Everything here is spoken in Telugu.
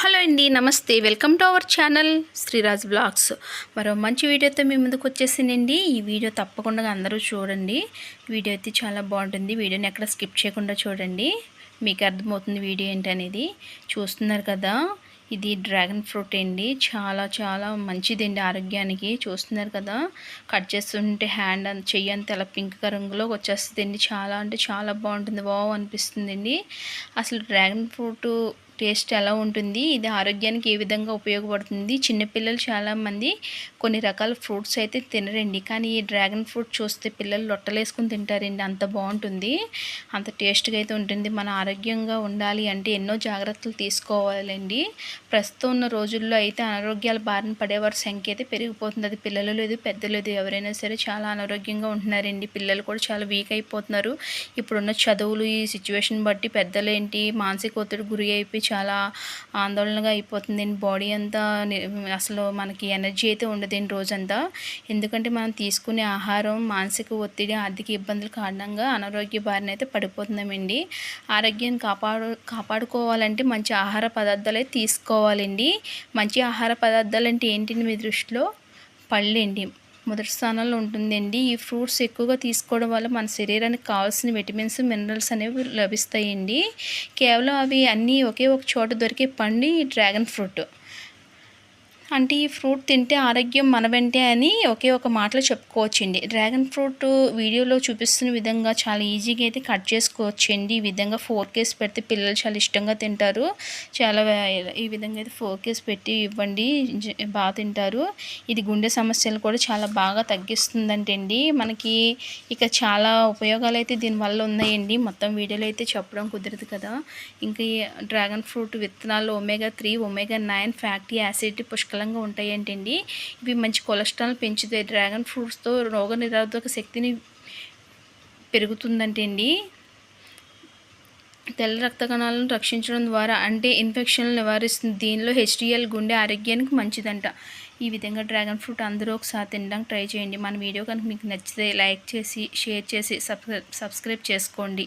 హలో అండి నమస్తే. Welcome to our channel Sriraj blogs. మరో మంచి వీడియోతో మీ ముందుకు వచ్చేసిందండి ఈ వీడియో తప్పకుండా అందరూ చూడండి. వీడియో అయితే చాలా బాగుంటుంది. వీడియోని ఎక్కడ స్కిప్ చేయకుండా చూడండి. మీకు అర్థమవుతుంది వీడియో ఏంటనేది. చూస్తున్నారు కదా ఇది డ్రాగన్ ఫ్రూట్ అండి. చాలా చాలా మంచిదండి ఆరోగ్యానికి. చూస్తున్నారు కదా కట్ చేస్తుంటే హ్యాండ్ అంత చెయ్యి అంత ఇలా పింక్ రంగులో వచ్చేస్తుందండి. చాలా అంటే చాలా బాగుంటుంది. వావ్ అనిపిస్తుందండి. అసలు డ్రాగన్ ఫ్రూట్ టేస్ట్ ఎలా ఉంటుంది ఇది ఆరోగ్యానికి ఏ విధంగా ఉపయోగపడుతుంది. చిన్నపిల్లలు చాలామంది కొన్ని రకాల ఫ్రూట్స్ అయితే తినరండి. కానీ ఈ డ్రాగన్ ఫ్రూట్ చూస్తే పిల్లలు లొట్టలేసుకుని తింటారండి. అంత బాగుంటుంది. అంత టేస్ట్గా అయితే ఉంటుంది. మన ఆరోగ్యంగా ఉండాలి అంటే ఎన్నో జాగ్రత్తలు తీసుకోవాలండి. ప్రస్తుతం ఉన్న రోజుల్లో అయితే అనారోగ్యాల బారిన పడేవారి సంఖ్య అయితే పెరిగిపోతుంది. అది పిల్లలు లేదు పెద్దలు లేదు. ఎవరైనా సరే చాలా అనారోగ్యంగా ఉంటున్నారండి. పిల్లలు కూడా చాలా వీక్ అయిపోతున్నారు. ఇప్పుడున్న చదువులు ఈ సిచ్యువేషన్ బట్టి పెద్దలు ఏంటి మానసిక ఒత్తిడి గురి అయిపోయి చాలా ఆందోళనగా అయిపోతుంది. బాడీ అంతా అసలు మనకి ఎనర్జీ అయితే ఉండదండి రోజంతా. ఎందుకంటే మనం తీసుకునే ఆహారం మానసిక ఒత్తిడి ఆర్థిక ఇబ్బందుల కారణంగా అనారోగ్య బారిన అయితే పడిపోతున్నామండి. ఆరోగ్యాన్ని కాపాడు కాపాడుకోవాలంటే మంచి ఆహార పదార్థాలు తీసుకోవాలండి. మంచి ఆహార పదార్థాలు అంటే ఏంటండి మీ దృష్టిలో? పళ్ళండి మొదటి స్థానంలో ఉంటుందండి. ఈ ఫ్రూట్స్ ఎక్కువగా తీసుకోవడం వల్ల మన శరీరానికి కావాల్సిన విటమిన్స్ మినరల్స్ అనేవి లభిస్తాయండి. కేవలం అవి అన్నీ ఒకే ఒక చోట దొరికే పండు ఈ డ్రాగన్ ఫ్రూట్. అంటే ఈ ఫ్రూట్ తింటే ఆరోగ్యం మన వెంటే అని ఒకే ఒక మాటలో చెప్పుకోవచ్చండి. డ్రాగన్ ఫ్రూట్ వీడియోలో చూపిస్తున్న విధంగా చాలా ఈజీగా అయితే కట్ చేసుకోవచ్చండి. ఈ విధంగా ఫోర్ కేస్ పెడితే పిల్లలు చాలా ఇష్టంగా తింటారు. చాలా ఈ విధంగా అయితే ఫోర్ కేస్ పెట్టి ఇవ్వండి. బాగా తింటారు. ఇది గుండె సమస్యలు కూడా చాలా బాగా తగ్గిస్తుందంటండి. మనకి ఇక చాలా ఉపయోగాలు అయితే దీనివల్ల ఉన్నాయండి. మొత్తం వీడియోలో అయితే చెప్పడం కుదరదు కదా. ఇంకా డ్రాగన్ ఫ్రూట్ విత్తనాలు omega three omega nine fatty acid పుష్కలంగా ఉంటాయంటండి. ఇవి మంచి కొలెస్ట్రాల్ పెంచుతాయి డ్రాగన్ ఫ్రూట్స్తో రోగ నిరోధక శక్తిని పెరుగుతుందంటండి. తెల్ల రక్త కణాలను రక్షించడం ద్వారా అంటే ఇన్ఫెక్షన్లు నివారిస్తుంది. దీనిలో హెచ్డిఎల్ గుండె ఆరోగ్యానికి మంచిదంట. ఈ విధంగా డ్రాగన్ ఫ్రూట్ అందరూ ఒకసారి తినడానికి ట్రై చేయండి. మన వీడియో కనుక మీకు నచ్చితే లైక్ చేసి షేర్ చేసి సబ్స్క్రైబ్ సబ్స్క్రైబ్ చేసుకోండి.